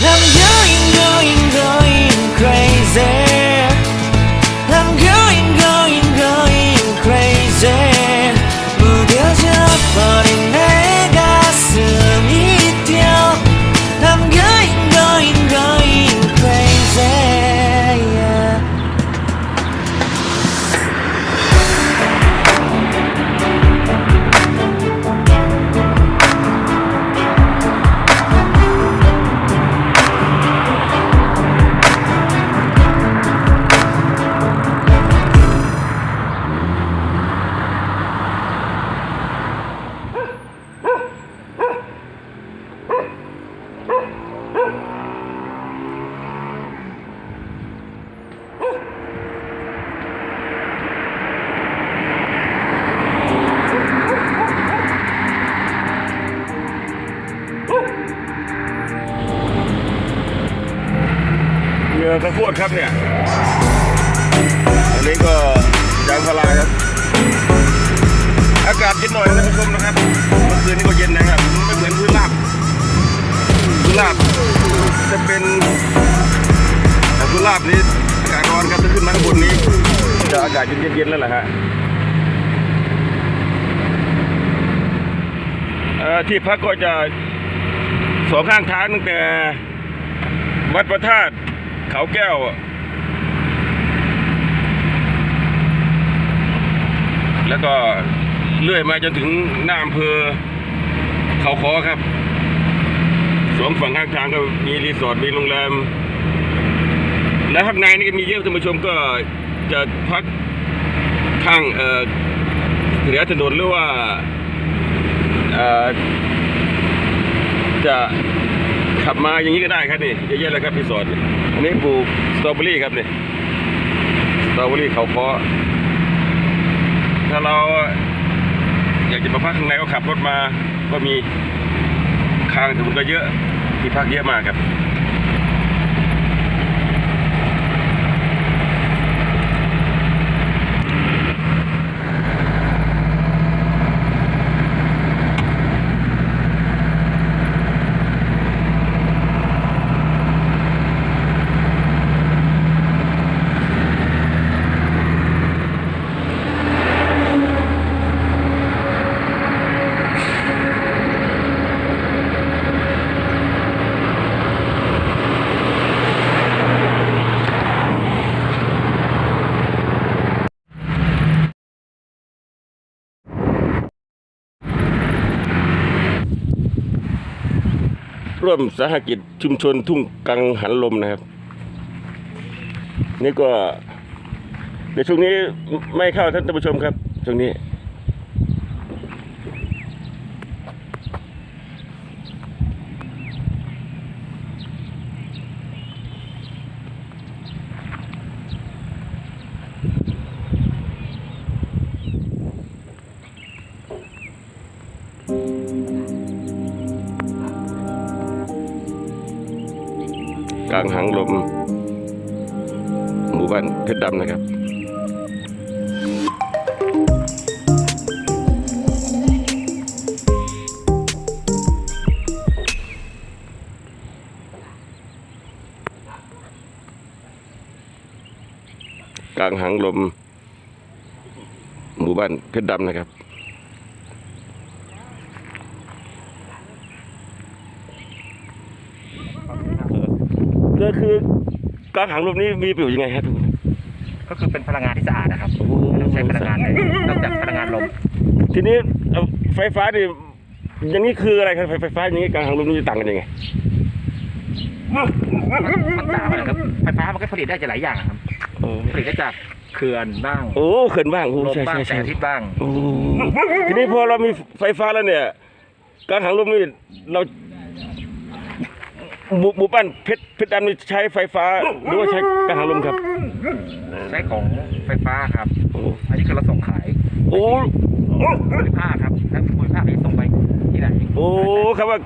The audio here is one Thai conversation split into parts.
사랑 อากาศเย็นหน่อยนะท่านผู้ชมนะครับเมื่อคืนนี้ก็เย็นนะครับไม่เหมือนพื้นราบพื้นราบจะเป็นแต่พื้นราบนี้อากาศร้อนครับถ้าขึ้นมาข้างบนนี้จะอากาศเย็นๆแล้วแหละฮะที่พักก็จะสองข้างทางตั้งแต่วัดพระธาตุเขาแก้วแล้วก็ เลื่อยมาจนถึงหน้าอำเภอเขาคอครับสองฝั่งข้างทางก็มีรีสอร์ทมีโรงแรม และข้างในนี่ก็มีเยอะท่านผู้ชมก็จะพักข้างเอ่อเหนือถนนหรือว่าจะขับมาอย่างนี้ก็ได้ครับนี่เยอะแยะเลยครับรีสอร์ทอันนี้ปลูกสตรอเบอรี่ครับนี่สตรอเบอรี่เขาคอถ้าเรา อยากจะมาพักข้างในก็ขับรถมาก็มีค้างถนนก็เยอะที่พักเยอะมากครับ ร่วมสหกิจชุมชนทุ่งกังหันลมนะครับ นี่ก็ ในช่วงนี้ไม่เข้าท่านผู้ชมครับ ช่วงนี้ กลางหางลม หมู่บ้านเพชรดำนะครับกลางหางลม หมู่บ้านเพชรดำนะครับ ก็คือกลางหางลมนี้มีประโยชน์ยังไงครับก็คือเป็นพลังงานที่สะอาดนะครับโอ้ไม่ต้องใช้พลังงานเลยนอกจากพลังงานลมทีนี้เอาไฟฟ้านี่อย่างนี้คืออะไรครับไฟไฟฟ้าอย่างนี้กลางหางลมนี่จะต่างกันยังไงมันต่างกันนะครับไฟฟ้ามันก็ผลิตได้จากหลายอย่างครับโอ้ผลิตได้จากเขื่อนบ้างโอ้เขินบ้างโอ้ลมใช่บ้างใช่แสใช่งอาทิตย์บ้างโอ้ทีนี้พอเรามีไฟฟ้าแล้วเนี่ยกลางหางลมนี่เรา หมู่หมู่บ้านเพชรเพชรดำนี่ใช้ไฟฟ้าหรือว่าใช้กลางหางลมครับ ใช้ของไฟฟ้าครับ โอ้อันนี้คือเราส่งขายโอ้ภูมิภาคครับทั้งภูมิภาคที่ส่งไปที่ไหนโอ้ครับว่า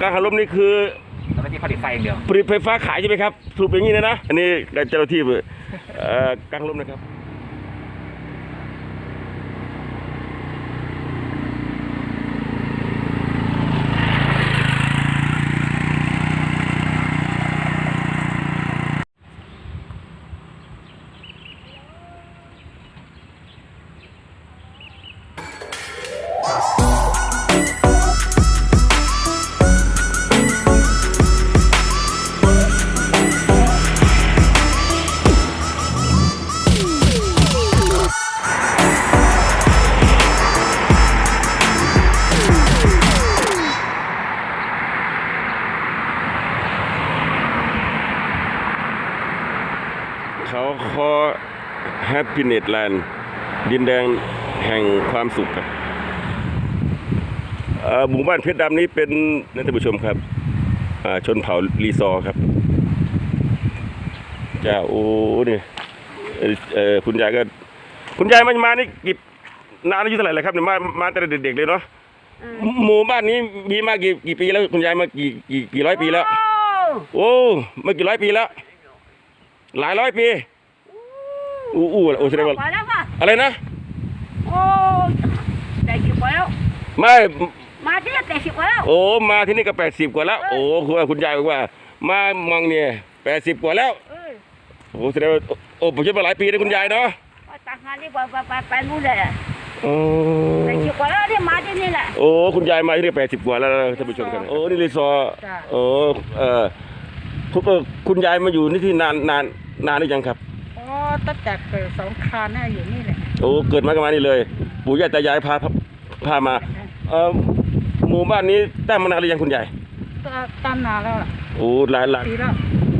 กลางหางลมนี่คือแล้วก็ที่ผลิตไฟอย่างเดียวผลิตไฟฟ้าขายใช่ไหมครับสรุปอย่างนี้นะนะอันนี้เจ้าหน้าที่เอ่อกลางลมนะครับ เขาคอแฮปปี้เน็ตแลนด์ดินแดงแห่งความสุข หมู่บ้านเพชรดำนี้เป็นนะท่านผู้ชมครับอ่าชนเผ่าลีซอร์ครับจ้าโอ้นี่เอ่อเออคุณยายก็ คุณยายมามานี่กี่นานอายุเท่าไหร่แล้วครับเนี่ยมามาแต่เด็กๆเลยเนาะหมู่บ้านนี้มีมากี่กี่ปีแล้วคุณยายมากี่กี่กี่ร้อยปีแล้ว โอ้มากี่ร้อยปีแล้ว หลายร้อยปีอู้อู้โอ้แสดงว่าไปแล้วค่ะอะไรนะโอ้แต่สิบกว่าแล้วไม่ มาที่แต่สิบกว่าแล้วโอ้มาที่นี่ก็แปดสิบกว่าแล้ว โอ้คุณคุณยายบอกว่า มามองเนี่ยแปดสิบกว่าแล้วเออโอ้แสดงว่าโอ้ผมคิดว่าหลายปีนะคุณยายเนาะไปต่างงานที่ไปไปไปไปนู่นเลยโอ้แต่สิบกว่าแล้วที่มาที่นี่แหละโอ้คุณยายมาที่นี่แปดสิบกว่าแล้วท่านผู้ชมครับโอ้นี่รีสอร์ทจ้ะโอ้เออคุณเออคุณยายมาอยู่นี่ที่นานนานนานหรือยังครับอ๋อตั้งแต่เกิดสงครามน่ะอยู่นี่แหละโอ้เกิดมากันมานี่เลย ปู่ย่าตายายพาพาพามาเออ หมู่บ้านนี้ตั้งมานานหรือยังคุณยายก็ตั้งนานแล้วล่ะโอ้หลายหลายปีแล้ว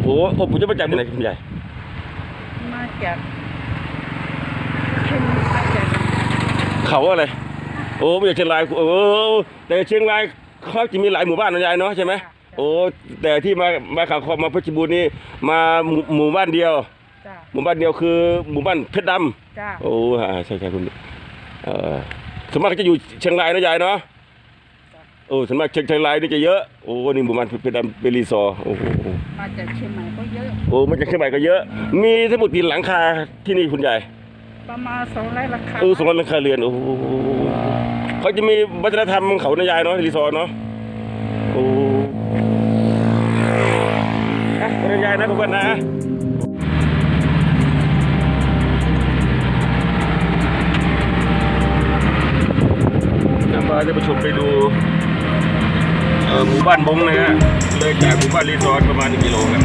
โอ้โอ้ผมจะมาจากที่ไหนคุณยายมาจากเชียงมาจากเขาอะไรโอ้มาจากเชียงรายโอ้แต่เชียงรายเขาจะมีหลายหมู่บ้านนะยายเนาะใช่ไหมโอ้แต่ที่มามาขังคอมาเพชรบูรณ์นี่มาหมู่หมู่บ้านเดียวจ้าหมู่บ้านเดียวคือหมู่บ้านเพชรดำจ้าโอ้อ่าใช่ใช่คุณเอ่อส่วนมากก็จะอยู่เชียงรายนะยายเนาะ โอ้ส่วนมากเชียงเชียงรายนี่จะเยอะ โอ้นี่หมู่บ้านเพชรดำเป็นรีสอร์ทโอ้โหมาจากเชียงใหม่ก็เยอะ โอ้มาจากเชียงใหม่ก็เยอะ มีทั้งหมดกี่หลังคาที่นี่คุณยายประมาณสองร้อยราคาเออสองร้อยหลังคาเรือนโอ้โหเขาจะมีวัฒนธรรมของเขานะยายเนาะรีสอร์ทเนาะโอ้อะคุณยายนะขอบคุณนะนำมาจะประชมไปดูเอ่อ หมู่บ้านบงนะฮะเลยจากหมู่บ้านรีสอร์ทประมาณ1กิโลครับ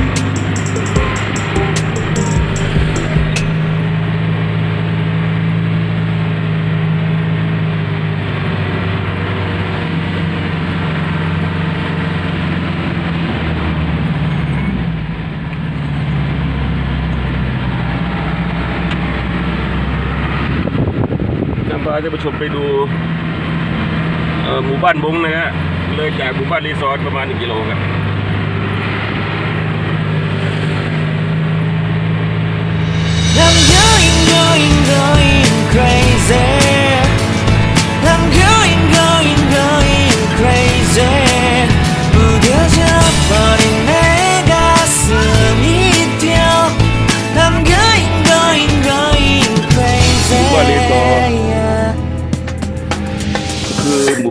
นำพาท่านผู้ชมไปดูหมู่บ้านบงนะฮะ เลยจากหมู่บ้านรีสอร์ทประมาณ 1 กิโลครับเ crazy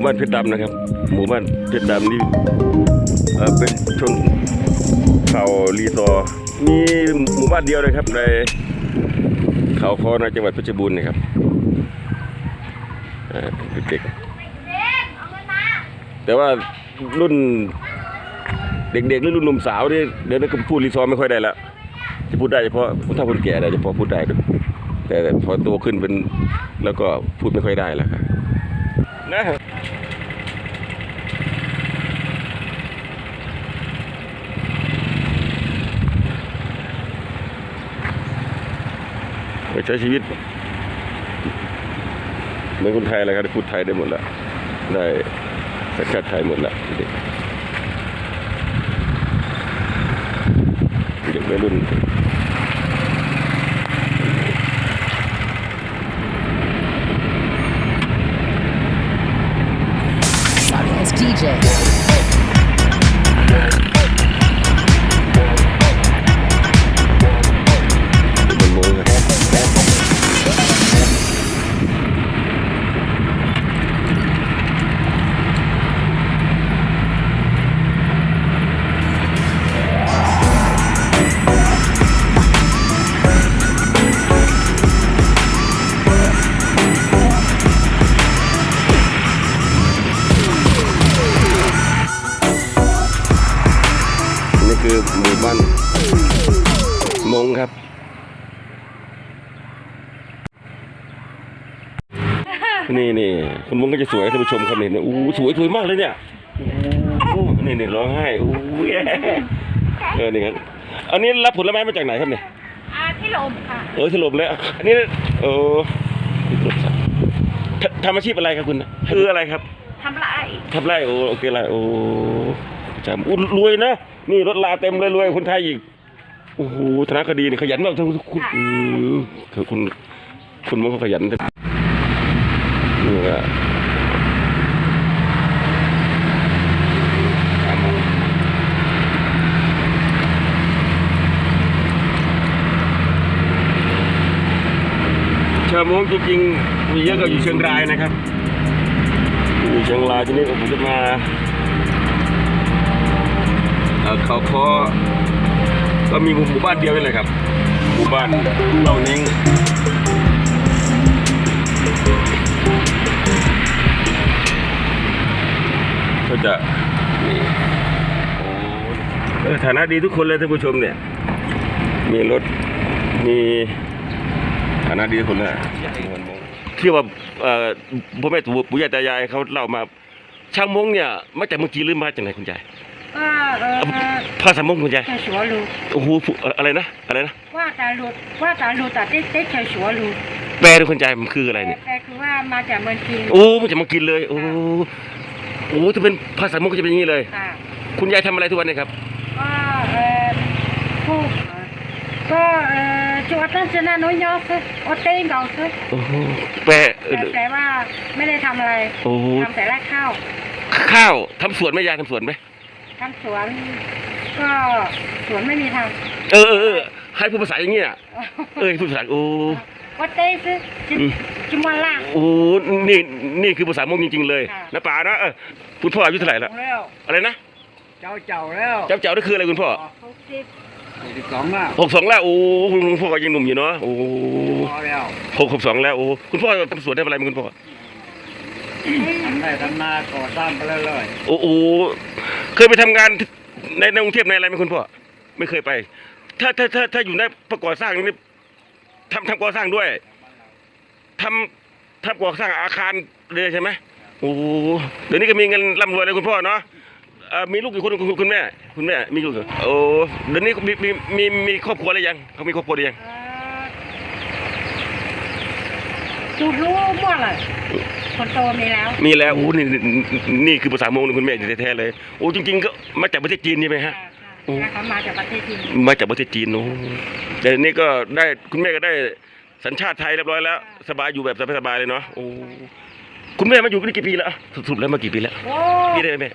บ้านเพชรดำนะครับ หมู่บ้านเพชรดำนี่เป็นชนเผ่ารีซอร์มีหมู่บ้านเดียวนะครับในเขาคอในจังหวัดเพชรบูรณ์นะครับเด็กๆแต่ว่ารุ่นเด็กๆหรือรุ่นหนุ่มสาวนี่เดี๋ยวนี้ก็พูดรีซอร์ไม่ค่อยได้ละจะพูดได้เฉพาะผู้เฒ่าคนแก่ได้เฉพาะพูดได้แต่พอโตขึ้นเป็นแล้วก็พูดไม่ค่อยได้แล้วครับ นะไปใช้ชีวิต เหมือนคนไทยเลยครับพูดไทยได้หมดแล้ว ได้สัญชาติไทยหมดแล้วเด็กเด็กวัยรุ่น นี่นี่คุณมงก็จะสวยท่านผู้ชมครับนี่เนี่ยอู้สวยสวยมากเลยเนี่ยอู้นี่นี่ร้องไห้อู้แย่เออนี่ครับอันนี้รับผลไม้มาจากไหนครับเนี่ยอ่าที่ลมค่ะเออถล่มเลยอะอันนี้โอ้ททำอาชีพอะไรครับคุณคืออะไรครับทำไรทำไรโอโอเคไรโอ้จำอุ้ยรวยนะนี่รถลาเต็มเลยรวยคนไทยอีกโอ้โหธนาคดีนี่ขยันมากทุกคุณอืมคือคุณคุณมันก็ขยันแต่นี่ก็ ชาวงจริงๆมีเยอะก็อยู่เชียงรายนะครับอยู่เชียงรายที่นี่ผมจะมาเอ่อเขาคอก็มีหมู่บ้านเดียวนี่แหละครับหมู่บ้านเหล่านิ้งก็จะนี่โอ้เออฐานะดีทุกคนเลยท่านผู้ชมเนี่ย มีรถมี ฐานะดีที่สุดเยที่ว่าพ่อแม่ปู่ย่าตายายเขาเล่ามา ช่างมงเนี่ยมาจากเมืองจีนหรือมาจากไหนคุณยายภาษามงคุณยายเฉวลูโอ้โหอะไรนะอะไรนะว่าตาลูว่าตาลูแต่เต้เฉวลูแปลดูคุณยายมันคืออะไรเนี่ยแปลคือว่ามาจากเมืองกินโอ้มาจากเมืองกินเลย โอ้โอ้ถ้าเป็นภาษามงก็จะเป็นอย่างนี้เลยคุณยายทำอะไรทุกวันนี้ครับก็เออพูดก็เออ จัวตั้งชนะน้อยยอซึโอเต้งเก่าซึโอ้โหแปลเออแต่แต่ว่าไม่ได้ทำอะไรโอ้โหทำแต่แรกข้าว ข้าวทำสวนไหมยายทำสวนไหมทำสวน ก็สวนไม่มีทเออเออเออให้พูดภาษาอย่างเงี้ยำเออพูดภาษาโอ้โอเต้ซึจิมอืมจิมวันล่างโอ้นี่นี่คือภาษามงจริง ๆ เลยค่ะนะป่านะเออคุณพ่ออายุเท่าไหร่แล้วแล้วอะไรนะ เจ้าเจ้าแล้ว เจ้าเจ้านี่คืออะไรคุณพ่อหกสิบ สิบสองแล้วหกสองแล้วโอ้คุณพ่อก็ยังหนุ่มอยู่เนาะโอ้พอแล้วหกหกสองแล้วโอ้คุณพ่อทำสวนทำอะไรมั้ยคุณพ่อทำได้ทำนาก่อสร้างไปเรื่อยโอ้โหเคยไปทำงานในในกรุงเทพในอะไรไหมคุณพ่อไม่เคยไป ถ้าถ้าถ้าถ้าอยู่ในประกอบสร้างนี่ทำทำก่อสร้างด้วยทำทำก่อสร้างอาคารเลยใช่ไหมโอ้โหเดี๋ยวนี้ก็มีเงินร่ำรวยเลยคุณพ่อเนาะ เอ่อมีลูกกี่คนคุณคุณแม่ คุณแม่มีลูกเหรอโอ้เดี๋ยวนี้มีมีมีมีครอบครัวหรือยังเขามีครอบครัวหรือยังเอ่อจูดรู้มั่วเลยคนโตมีแล้ว มีแล้วโอ้นี่นี่นี่คือภาษามงคลคุณแม่แท้ๆเลยโอ้จริงๆก็มาจากประเทศจีนใช่ไหมฮะโอ้ ค่ะเขามาจากประเทศจีนมาจากประเทศจีนโอ้แต่นี่ก็ได้คุณแม่ก็ได้สัญชาติไทยเรียบร้อยแล้ว สบายอยู่แบบสบายๆเลยเนาะโอ้คุณแม่มาอยู่นี่กี่ปีแล้วอะสรุปแล้วมากี่ปีแล้วโอ้พี่ได้ไหมแม่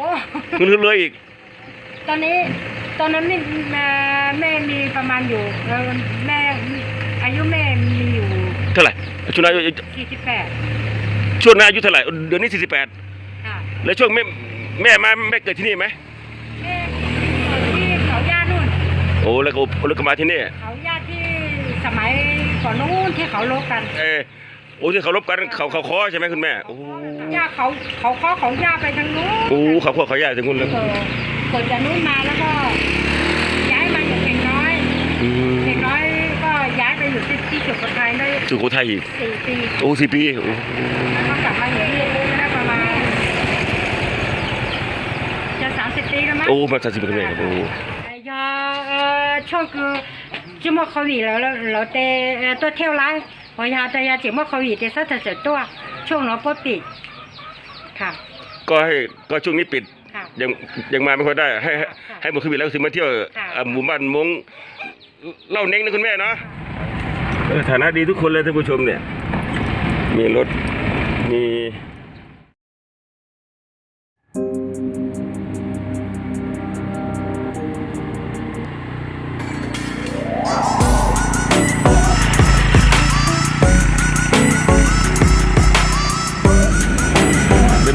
โอ้คุณเลยอีก ตอนนี้ ตอนนั้นนี่แม่แม่มีประมาณอยู่เออแม่อายุแม่มีอยู่เท่าไหร่ช่วงนั้นอายุ48ช่วงนั้นอายุเท่าไหร่เดือนนี้สี่สิบแปดค่ะแล้วช่วงแม่แม่มาแม่เกิดที่นี่ไหมแม่ที่เขาย่านู่นโอ้แล้วก็แล้วก็มาที่นี่เขาย่าที่สมัยก่อนนู้นที่เขาลบกัน เออ โอ้ที่เขารบกันเขาเขาคอใช่ไหมคุณแม่โอ้ย่าเขาเขาข้อของย่าไปทางนู้นโอ้เขาคอเขาใหญ่ถึงคุณเลยเออเกิดจากนู้นมาแล้วก็ย้ายมาอยู่เก่งน้อยอืมเก่งน้อยก็ย้ายไปอยู่ที่ที่สุโขทัยได้สุโขทัยอีกสี่ปีโอ้สี่ปีโอ้แล้วก็กลับมาอยู่ที่นี่ได้ประมาณจะสามสิบปีแล้วมั้งโอ้มาสามสิบปีแล้วครับโอ้ยาเอ่อช่วงคือจิมโควิดแล้วแล้วเราเตเอ่อตัวเที่ยวไลฟ์ พอยาแต่ยาจิมโควิดเตสัตว์เสร็จตัว ช่วงเราปดปิดค่ะก็ให้ก็ช่วงนี้ปิดค่ะ ยังยังมาไม่ค่อยได้ ให้ให้ค่ะให้หมดคืนแล้วถึงมาเที่ยวค่ะ อ่าหมู่บ้านมงเล่าเน้งนะคุณแม่เนาะเออฐานะดีทุกคนเลยท่านผู้ชมเนี่ย มีรถมี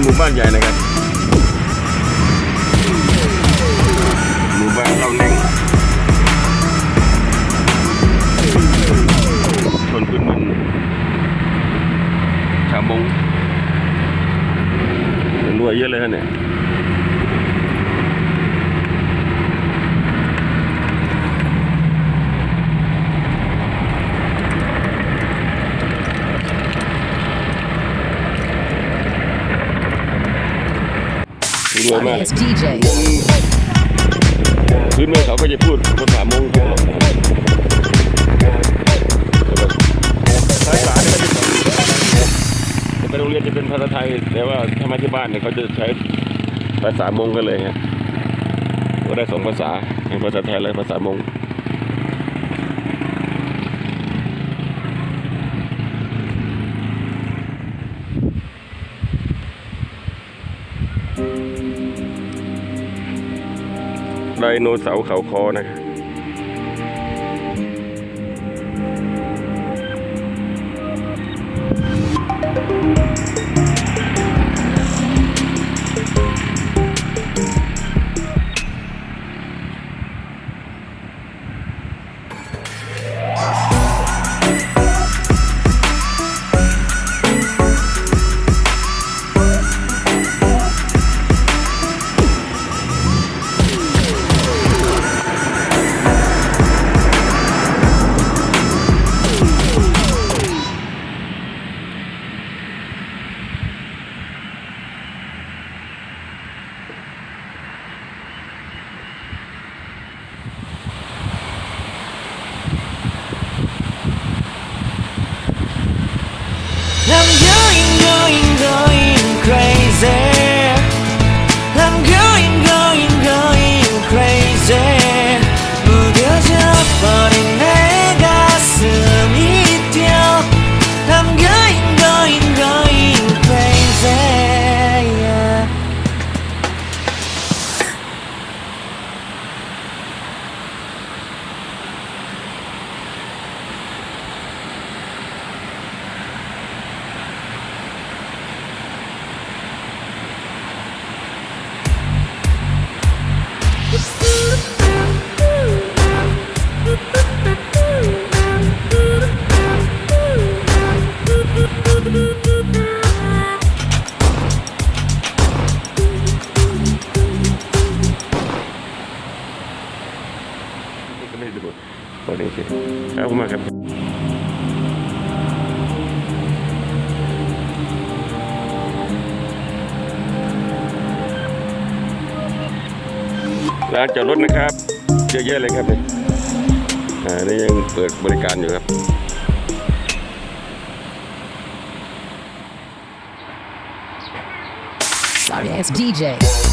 หมู่บ้านใหญ่นะครับ หมู่บ้านเราเน่งชนพื้นเมืองชาวมงรวยเยอะเลยฮะเนี่ย รวมากพื้นเมืองเขาก็จะพูดภาษามงคลภาษาเนี่ยไปโรงเรียนจะเป็นภาษาไทย แต่ว่าถ้ามาที่บ้านเนี่ยเขาจะใช้ภาษามงกันเลยฮะก็ได้สองภาษาภาษาไทยและภาษามง ดโนเสาร์เขาคอนะ I'm ดูโอเคครับผมมาครับร้านจอดรถนะครับ เยอะแยะเลยครับเนี่ยอ่านี่ยังเปิดบริการอยู่ครับ Sorry ass DJ.